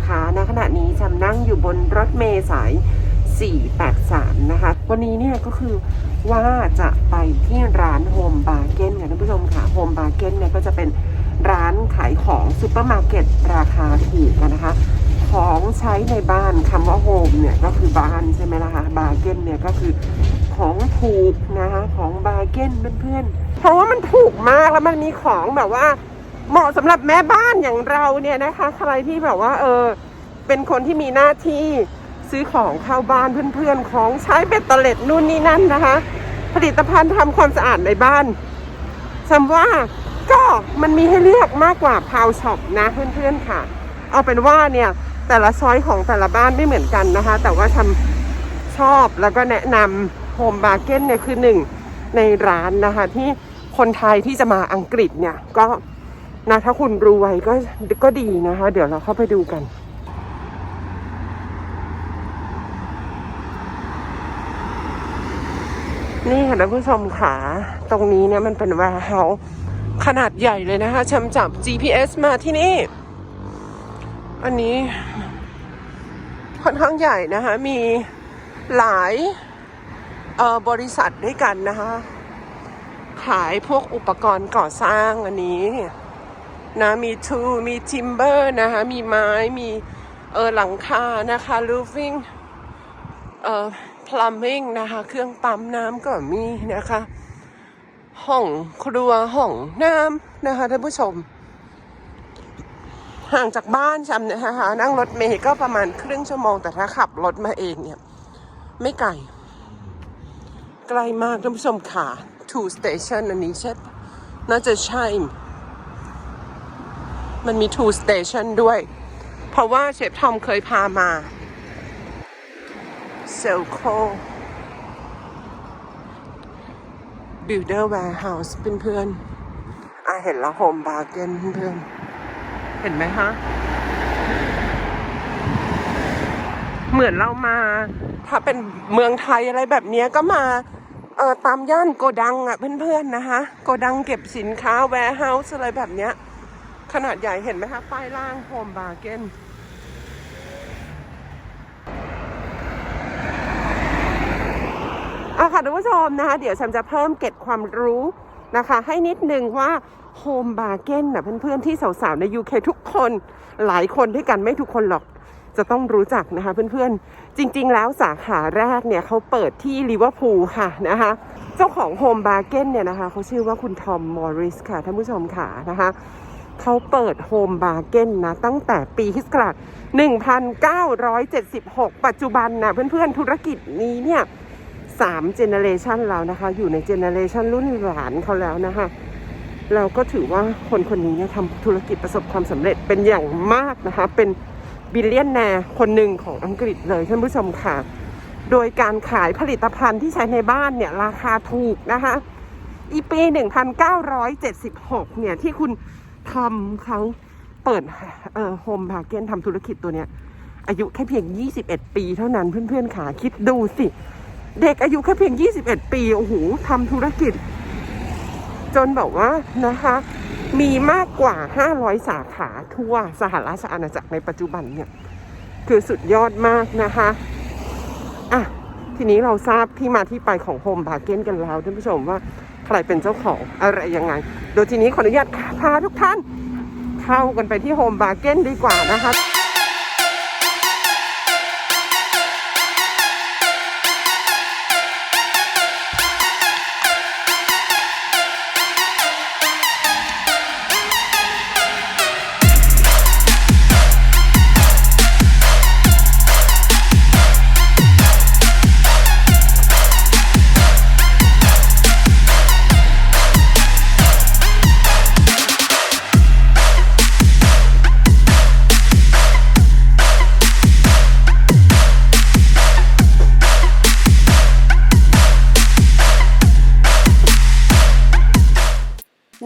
นะคะณขณะนี้จำนั่งอยู่บนรถเมล์สาย 483 นะคะ วันนี้เนี่ยก็คือว่าจะไปที่ร้านโฮมบาร์เก้นค่ะท่านผู้ชมค่ะโฮมบาร์เก้นเนี่ยก็จะเป็นร้านขายของซูเปอร์มาร์เก็ตราคาถูกนะคะ ของใช้ในบ้านคำว่าโฮมเนี่ยก็คือบ้านใช่ไหมล่ะคะบาร์เก้นเนี่ยก็คือของถูกนะคะของบาร์เก้นเพื่อนๆเพราะว่ามันถูกมากแล้วมันมีของแบบว่า เหมาะสำหรับแม่บ้านอย่างเราเนี่ยนะคะ ใครที่แบบว่า เออ เป็นคนที่มีหน้าที่ซื้อของเข้าบ้านเพื่อนๆ ของใช้เบ็ดเตล็ดนู่นนี่นั่นนะคะ ผลิตภัณฑ์ทำความสะอาดในบ้านจำว่าก็มันมีให้เลือกมากกว่าพาวช็อปนะเพื่อนๆค่ะ เอาเป็นว่าเนี่ย แต่ละช้อยของแต่ละบ้านไม่เหมือนกันนะคะ แต่ว่าทำชอบแล้วก็แนะนำโฮมบาร์เก้นเนี่ยคือหนึ่งในร้านนะคะ ที่คนไทยที่จะมาอังกฤษเนี่ยก็ นะถ้าคุณรู้ไวยก็ก็ดีนะคะ เดี๋ยวเราเข้าไปดูกัน นี่ค่ะท่านผู้ชมค่ะตรงนี้เนี่ยมันเป็นแวร์เฮาส์ขนาดใหญ่เลยนะคะฉันจับ GPS มาที่นี่ อันนี้ค่อนข้างใหญ่นะคะ มีหลายบริษัทด้วยกันนะคะ ขายพวกอุปกรณ์ก่อสร้างอันนี้ นะมีทูมีทิมเบอร์นะคะ มีไม้มีเออหลังคานะคะลูฟิงเอ่อพลัมมิ่งนะคะ เครื่องปั๊มน้ำก็มีนะคะ ห้องครัวห้องน้ำนะคะท่านผู้ชม ห่างจากบ้านจำนะคะนั่งรถเมล์ก็ประมาณครึ่งชั่วโมง แต่ถ้าขับรถมาเองเนี่ย ไม่ไกลไกลมากท่านผู้ชมค่ะ two station อันนี้ใช่น่าจะใช่ มันมี two station ด้วย เพราะว่าเชฟทอมเคยพามาเซลโค Builder Warehouse เพื่อนๆอะเห็นล้วโฮมบาร์เกนเพื่อนเห็นไหมคะเหมือนเรามา ถ้าเป็นเมืองไทยอะไรแบบนี้ก็มาเออตามย่านโกดังอะเพื่อนๆนะคะ โกดังเก็บสินค้า warehouse อะไรแบบเนี้ย ขนาดใหญ่เห็นไหมคะป้ายล่างโฮมบาร์เกนเอาค่ะท่านผู้ชมนะคะ เดี๋ยวฉันจะเพิ่มเก็บความรู้นะคะ ให้นิดนึงว่าโฮมบาร์เกนนะเพื่อนๆที่สาวๆ ใน UK ทุกคนหลายคนด้วยกันไม่ทุกคนหรอกจะต้องรู้จักนะคะเพื่อนๆ จริงๆ แล้วสาขาแรกเนี่ยเขาเปิดที่ลิเวอร์พูลค่ะนะคะ เจ้าของโฮมบาร์เกนเนี่ยนะคะเขาชื่อว่าคุณทอมมอริสค่ะท่านผู้ชมค่ะนะคะ เขาเปิดโฮมบาร์เก้นนะ ตั้งแต่ปีคิสต์ศักราช1976 ปัจจุบันนะเพื่อนๆ ธุรกิจนี้เนี่ยสามเจเนเรชันแล้วนะคะ อยู่ในเจเนเรชันรุ่นหลานเขาแล้วนะคะ เราก็ถือว่าคนคนนี้เนี่ยทำธุรกิจประสบความสำเร็จเป็นอย่างมากนะคะ เป็นบิลเลียนแนร์คนหนึ่งของอังกฤษเลยท่านผู้ชมค่ะ โดยการขายผลิตภัณฑ์ที่ใช้ในบ้านเนี่ยราคาถูกนะคะ อีปี 1976 เนี่ยที่คุณ ทำเขาเปิดเอ่อโฮมบาร์เกนทำธุรกิจตัวเนี้ย อายุแค่เพียง 21 ปีเท่านั้นเพื่อนๆขาคิดดูสิ เด็กอายุแค่เพียง 21 ปีโอ้โหทำธุรกิจ จนแบบว่านะคะ มีมากกว่า 500 สาขาทั่วสหราชอาณาจักรในปัจจุบันเนี่ย คือสุดยอดมากนะคะอะทีนี้เราทราบที่มาที่ไปของโฮมบาร์เกนกันแล้วท่านผู้ชมว่า รเป็นเจ้าของอะไรยังไง โดยทีนี้ขออนุญาตพาทุกท่าน เข้ากันไปที่โฮมบาร์เก้นดีกว่านะคะ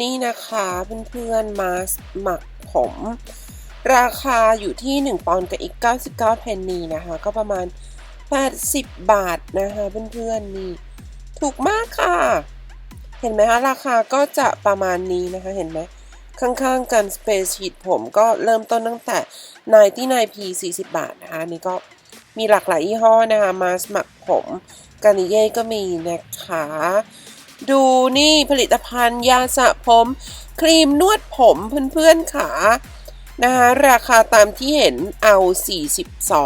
นี่นะคะเพื่อนๆมาสหมักผม ราคาอยู่ที่ 1 ปอนด์กับอีก 99 เพนนีนะคะ ก็ประมาณ 80 บาทนะคะเพื่อนๆนี่ถูกมากค่ะ เห็นไหมคะราคาก็จะประมาณนี้นะคะเห็นไหมข้างๆกันสเปรย์ฉีดผมก็เริ่มต้นตั้งแต่99 p 40 บาทนะคะนนี่ก็มีหลากหลายยี่ห้อนะคะมาสมัครผมกานิเย่ก็มีนะคะ ดูนี่ผลิตภัณฑ์ยาสระผม ครีมนวดผมเพื่อนๆค่ะนะคะราคาตามที่เห็นเอา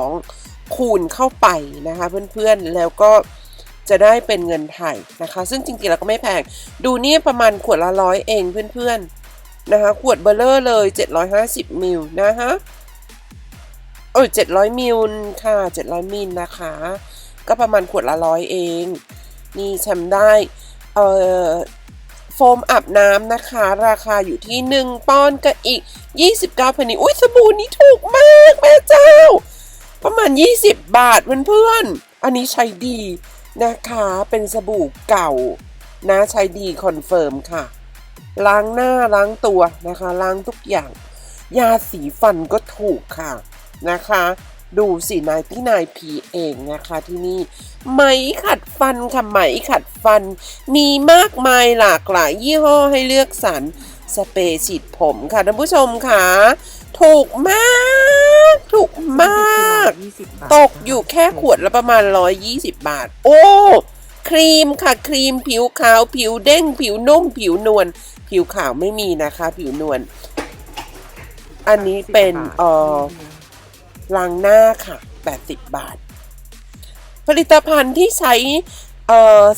42 คูณเข้าไปนะคะเพื่อนๆแล้วก็จะได้เป็นเงินไทยนะคะ ซึ่งจริงๆแล้วก็ไม่แพง ดูนี่ประมาณขวดละร้อยเองเพื่อนๆนะคะ ขวดเบลเลอร์เลย 750มิลนะคะโอ้ย700มิลค่ะ 700มิลนะคะ ก็ประมาณขวดละร้อยเอง นี่แชมได้ เอ่อโฟมอาบน้ำนะคะ ราคาอยู่ที่ 1ปอนด์กับอีก 29พนนีอุ้ยสบู่นี้ถูกมากแม่เจ้า ประมาณ 20 บาทเพื่อนๆอันนี้ใช้ดีนะคะเป็นสบู่เก่านะใช้ดีคอนเฟิร์มค่ะ ล้างหน้าล้างตัวนะคะ ล้างทุกอย่าง ยาสีฟันก็ถูกค่ะนะคะ ดูสินายที่นายพีเองนะคะที่นี่ไหมขัดฟันค่ะไหมขัดฟัน มีมากมายหลากหลายยี่ห้อให้เลือกสรรสเปรย์ฉีดผมค่ะท่านผู้ชมค่ะ ถูกมาก ถูกมาก ตกอยู่แค่ขวดละประมาณ 120 บาท โอ้ครีมค่ะครีมผิวขาวผิวเด้ง ผิวนุ่ม ผิวนวลผิวขาวไม่มีนะคะ ผิวนวลอันนี้เป็นเอ่อ ล้างหน้าค่ะ 80 บาท ผลิตภัณฑ์ที่ใช้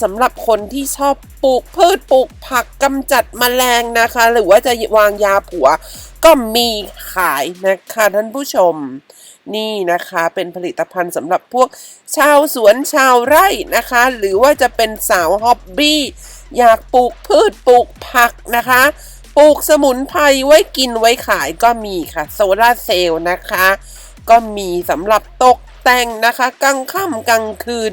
สำหรับคนที่ชอบปลูกพืชปลูกผักกำจัดแมลงนะคะ หรือว่าจะวางยาผัวก็มีขายนะคะท่านผู้ชม นี่นะคะเป็นผลิตภัณฑ์สำหรับพวกชาวสวนชาวไร่นะคะ หรือว่าจะเป็นสาวฮ็อบบี้อยากปลูกพืชปลูกผักนะคะ ปลูกสมุนไพรไว้กินไว้ขายก็มีค่ะ โซลาเซลล์นะคะ ก็มีสำหรับตกแต่งนะคะกลางค่ำกลางคืน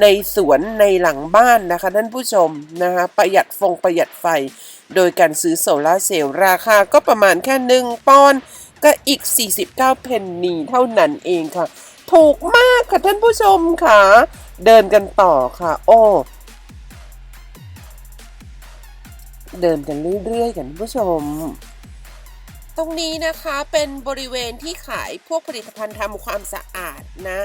ในสวนในหลังบ้านนะคะท่านผู้ชมนะคะประหยัดฟงประหยัดไฟ โดยการซื้อโซลาเซลล์ราคาก็ประมาณแค่หนึ่งปอนด์ก็อีก 49 เพนนีเท่านั้นเองค่ะ ถูกมากค่ะท่านผู้ชมค่ะ เดินกันต่อค่ะ โอ้เดินกันเรื่อยๆกันผู้ชม ตรงนี้นะคะเป็นบริเวณที่ขายพวกผลิตภัณฑ์ทำความสะอาดนะ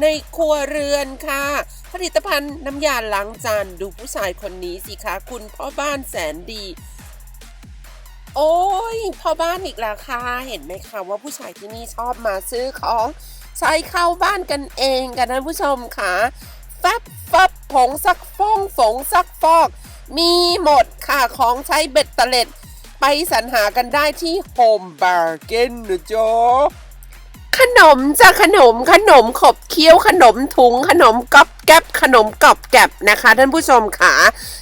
ในครัวเรือนค่ะ ผลิตภัณฑ์น้ำยาล้างจานดูผู้ชายคนนี้สิคะคุณพ่อบ้านแสนดี โอ้ยพ่อบ้านอีกแล้วค่ะเห็นไหมคะว่าผู้ชายที่นี่ชอบมาซื้อของใช้เข้าบ้านกันเองกันท่านผู้ชมค่ะแฟบฟับผงซักฟองฝงซักฟอก มีหมดค่ะของใช้เบ็ดเตล็ด ไปสรรหากันได้ที่ Home Bargain นะจ๊ะขนมจะขนมขนมขบเคี้ยวขนมถุงขนมก๊อบแก๊บขนมกอบแกบนะคะ ท่านผู้ชมค่ะ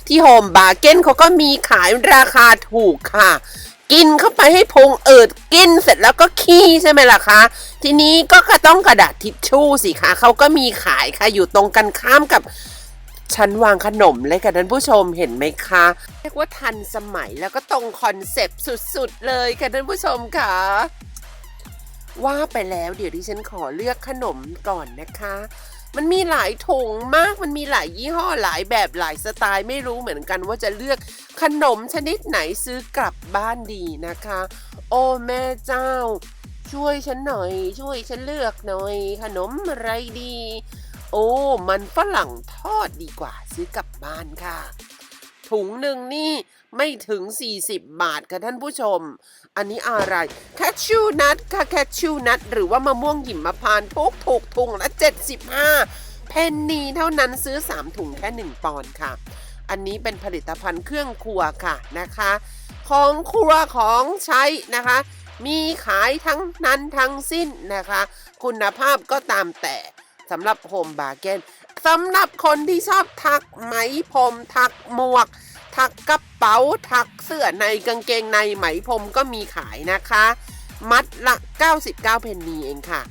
ที่ Home Bargain เขาก็มีขายราคาถูกค่ะ กินเข้าไปให้พงเอิดกินเสร็จแล้วก็ขี้ใช่ไหมล่ะคะ ทีนี้ก็ต้องกระดาษทิชชู่สิคะเขาก็มีขายค่ะอยู่ตรงกันข้ามกับ ชั้นวางขนมเลยค่ะท่านผู้ชมเห็นไหมคะ เรียกว่าทันสมัยแล้วก็ตรงคอนเซปต์สุดๆเลยค่ะท่านผู้ชมค่ะ ว่าไปแล้วเดี๋ยวดิฉันขอเลือกขนมก่อนนะคะ มันมีหลายถุงมากมันมีหลายยี่ห้อหลายแบบหลายสไตล์ไม่รู้เหมือนกันว่าจะเลือกขนมชนิดไหนซื้อกลับบ้านดีนะคะ โอ้แม่เจ้า ช่วยฉันหน่อย ช่วยฉันเลือกหน่อย ขนมอะไรดี โอ้ มันฝรั่งทอดดีกว่าซื้อกลับบ้านค่ะ ถุงหนึ่งนี่ไม่ถึง 40 บาทค่ะท่านผู้ชม อันนี้อะไร แคชชูนัทค่ะแคชชูนัทหรือว่ามะม่วงหิมพานต์พกถูกถุงละ 75 เพนนีเท่านั้นซื้อ 3 ถุงแค่ 1 ปอนด์ค่ะ อันนี้เป็นผลิตภัณฑ์เครื่องครัวค่ะนะคะ ของครัวของใช้นะคะ มีขายทั้งนั้นทั้งสิ้นนะคะ คุณภาพก็ตามแต่ สำหรับโฮมบาร์เกนสำหรับคนที่ชอบถักไหมพรมถักหมวกถักกระเป๋าถักเสื้อในกางเกงในไหมพรมก็มีขายนะคะ มัดละ 99 เพนนีเองค่ะ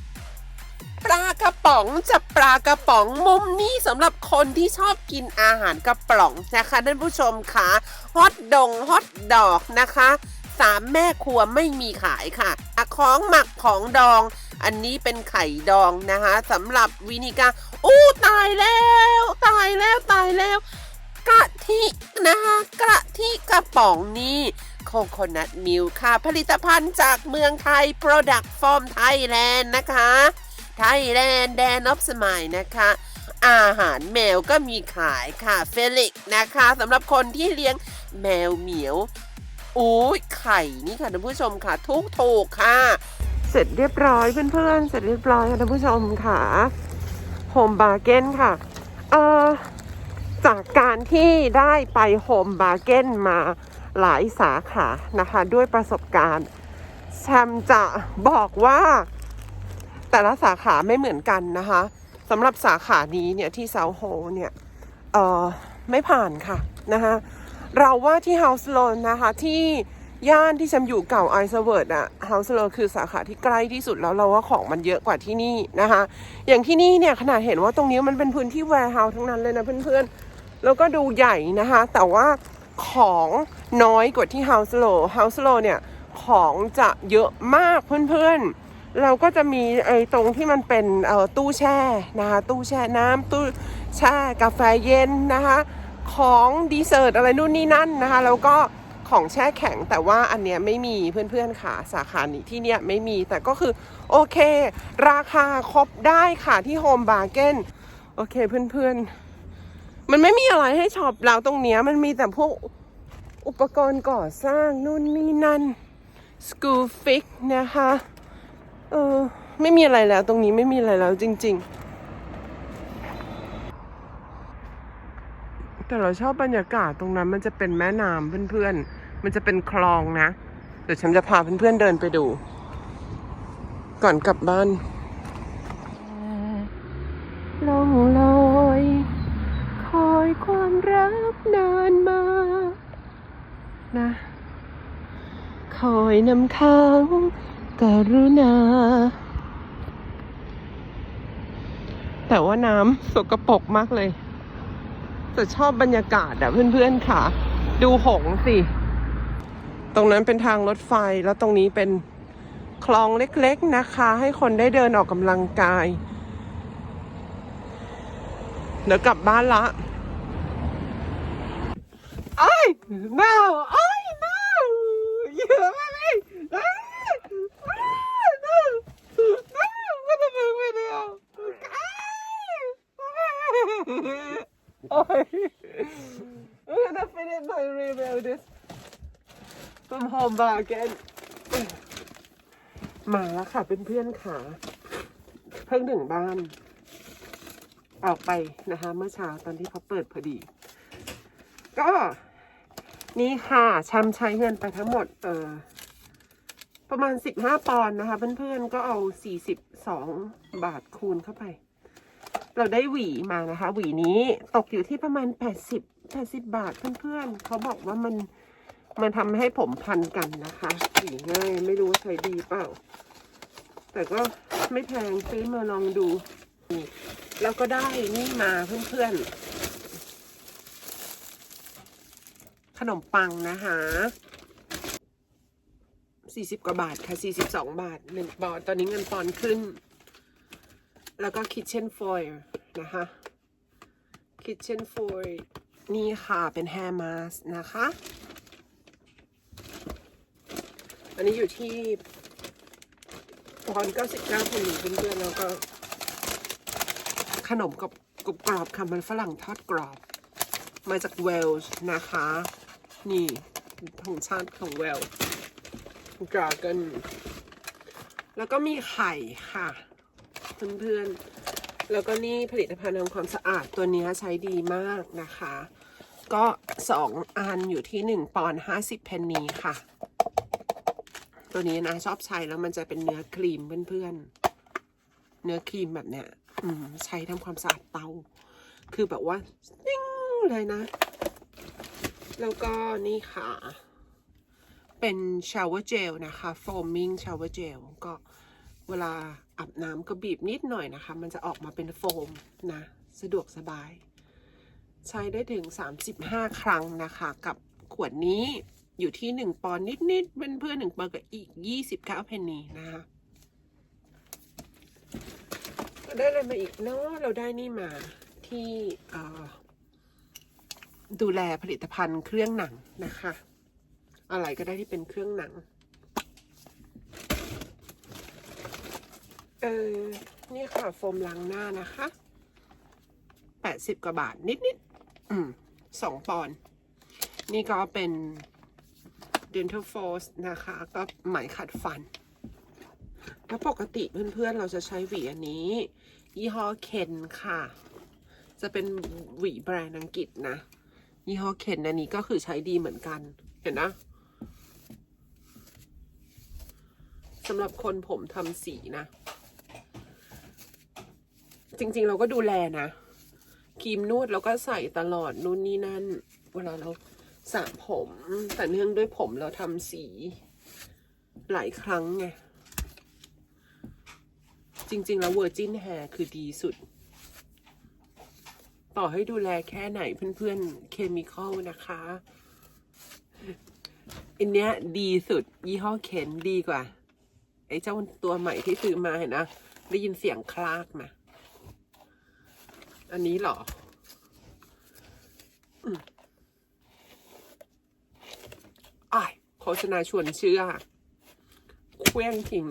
ปลากระป๋องจะปลากระป๋องมุมนี้สำหรับคนที่ชอบกินอาหารกระป๋องนะคะท่านผู้ชมค่ะฮอตดงฮอตดอกนะคะ สามแม่ครัวไม่มีขายค่ะอะของหมักของดอง อันนี้เป็นไข่ดองนะคะสำหรับวินิกาอู้ตายแล้ว ตายแล้วตายแล้ว กะทินะคะกะทิกระป๋องนี้โคโคนัทมิลค่ะ ผลิตภัณฑ์จากเมืองไทย Product from Thailand นะคะ Thailand แดนอ f สมัยนะคะ อาหารแมวก็มีขายค่ะเฟลิกนะคะสำหรับคนที่เลี้ยงแมวเหมียว อุ้ยไข่นี่ค่ะท่านผู้ชมค่ะทุกถูกค่ะ เสร็จเรียบร้อยเพื่อนๆเสร็จเรียบร้อยค่ะท่านผู้ชมค่ะโฮมบาร์เกนค่ะเออจากการที่ได้ไปโฮมบาร์เกนมาหลายสาขานะคะ ด้วยประสบการณ์แชมจะบอกว่าแต่ละสาขาไม่เหมือนกันนะคะสำหรับสาขานี้เนี่ยที่เซาโฮเนี่ยเออไม่ผ่านค่ะนะคะ เราว่าที่ House l o n นะคะที่ย่านที่แชมอยู่เก่าไอซ์เวิร์ดอะ House l o n คือสาขาที่ใกล้ที่สุดแล้วเราว่าของมันเยอะกว่าที่นี่นะคะ อย่างที่นี่เนี่ยขนาดเห็นว่าตรงนี้มันเป็นพื้นที่ warehouse ทั้งนั้นเลยนะเพื่อนๆ แล้วก็ดูใหญ่นะคะ แต่ว่าของน้อยกว่าที่ House l o House l o เนี่ยของจะเยอะมากเพื่อนๆ เราก็จะมีไอ้ตรงที่มันเป็นเอ่อตู้แช่นะคะตู้แช่น้ำตู้แช่กาแฟเย็นนะคะ ของดีเซอร์ตอะไรนู่นนี่นั่นนะคะ แล้วก็ของแช่แข็งแต่ว่าอันเนี้ยไม่มีเพื่อนๆค่ะสาขานี้ที่เนี้ยไม่มีแต่ก็คือโอเค ราคาครบได้ค่ะที่โฮมบาร์เกนโอเคเพื่อนๆ มันไม่มีอะไรให้ช็อปแล้วตรงเนี้ยมันมีแต่พวกอุปกรณ์ก่อสร้างนู่นนี่นั่นสกูฟิกนะคะเออไม่มีอะไรแล้วตรงนี้ไม่มีอะไรแล้วจริง ๆ แต่เราชอบบรรยากาศตรงนั้นมันจะเป็นแม่น้ำเพื่อนๆ มันจะเป็นคลองนะ เดี๋ยวฉันจะพาเพื่อนๆเดินไปดู ก่อนกลับบ้านล่องลอยคอยความรักนานมา นะ คอยนำค้างกรุณา แต่ว่าน้ำสกปรกมากเลย แต่ชอบบรรยากาศอะเพื่อนๆค่ะ ดูหงสิ ตรงนั้นเป็นทางรถไฟแล้วตรงนี้เป็นคลองเล็กๆนะคะ ให้คนได้เดินออกกำลังกาย เดี๋ยวกลับบ้านละไอ้ no ไอ้ no เยอะมากเลยไอ้ no no what the fuck video โอ้ย I'm gonna finish my review this from home bar again มาแล้วค่ะเป็นเพื่อนๆค่ะ เพิ่งถึงบ้าน ออกไปนะคะ เมื่อเช้าตอนที่เขาเปิดพอดี ก็นี่ค่ะชำใช้เงินไปทั้งหมด เออประมาณ15ปอนด์นะคะ เพื่อนๆ ก็เอา42บาทคูณเข้าไป เราได้หวีมานะคะ หวีนี้ตกอยู่ที่ประมาณ 80 80 บาทเพื่อนๆเขาบอกว่ามันมันทำให้ผมพันกันนะคะหวีง่ายไม่รู้ว่าใช้ดีเปล่า แต่ก็ไม่แพงซื้อมาลองดูแล้วก็ได้นี่มาเพื่อนๆ ขนมปังนะคะ40 กว่าบาทค่ะ 42 บาทหนึ่งปอนตอนนี้เงินปอนขึ้น แล้วก็ kitchen foil นะคะ kitchen foil นี่ค่ะ เป็น hair mask นะคะ อันนี้อยู่ที่ปอนด์99พนนีเพื่อนๆแล้วก็ ขนมกับกรอบกรอบค่ะ มันฝรั่งทอดกรอบ มาจากเวลส์นะคะ นี่ของชาติของเวลส์ดรากัน แล้วก็มีไข่ค่ะ เพื่อนๆ แล้วก็นี่ผลิตภัณฑ์ทำความสะอาดตัวนี้ใช้ดีมากนะคะ ก็สองอันอยู่ที่หนึ่งปอนห้าสิบเพนนีค่ะ ตัวนี้นะชอบใช้แล้วมันจะเป็นเนื้อครีมเพื่อนๆ เนื้อครีมแบบเนี้ยใช้ทำความสะอาดเตา คือแบบว่าติ้งเลยนะ แล้วก็นี่ค่ะเป็นชาวเวอร์เจลนะคะ foaming shower gel ก็เวลา อาบน้ำก็บีบนิดหน่อยนะคะ มันจะออกมาเป็นโฟมนะ สะดวกสบาย ใช้ได้ถึง 35 ครั้งนะคะ กับขวดนี้อยู่ที่ 1 ปอนด์นิดๆเป็นเพื่อน1ปอนด์กับอีก 29 เพนนีนะคะได้อะไรมาอีกเนาะเราได้นี่มาที่ดูแลผลิตภัณฑ์เครื่องหนังนะคะ อะไรก็ได้ที่เป็นเครื่องหนัง เออ นี่ค่ะโฟมล้างหน้านะคะแปดสิบกว่าบาทนิดๆอืมสองปอนด์นี่ก็เป็น dental floss นะคะ ก็ไหมขัดฟัน แล้วปกติเพื่อนๆเราจะใช้หวีอันนี้ ยี่ห้อเคนค่ะ จะเป็นหวีแบรนด์อังกฤษนะ ยี่ห้อเคนอันนี้ก็คือใช้ดีเหมือนกัน เห็นนะสำหรับคนผมทำสีนะ จริง ๆ เราก็ดูแลนะครีมนวดเราก็ใส่ตลอดนู่นนี่นั่น เวลาเราสระผม แต่เนื่องด้วยผมเราทำสีหลายครั้งไง จริง ๆ แล้วเวอร์จินแฮร์คือดีสุด ต่อให้ดูแลแค่ไหนเพื่อนๆ เคมีคอลนะคะ อันเนี้ยดีสุด ยี่ห้อเคนดีกว่า ไอ้เจ้าตัวใหม่ที่ซื้อมาเห็นนะ ได้ยินเสียงคลากมา อันนี้เหรอ อ่ายโฆษณาชวนเชื่อเคว้งทิ้ง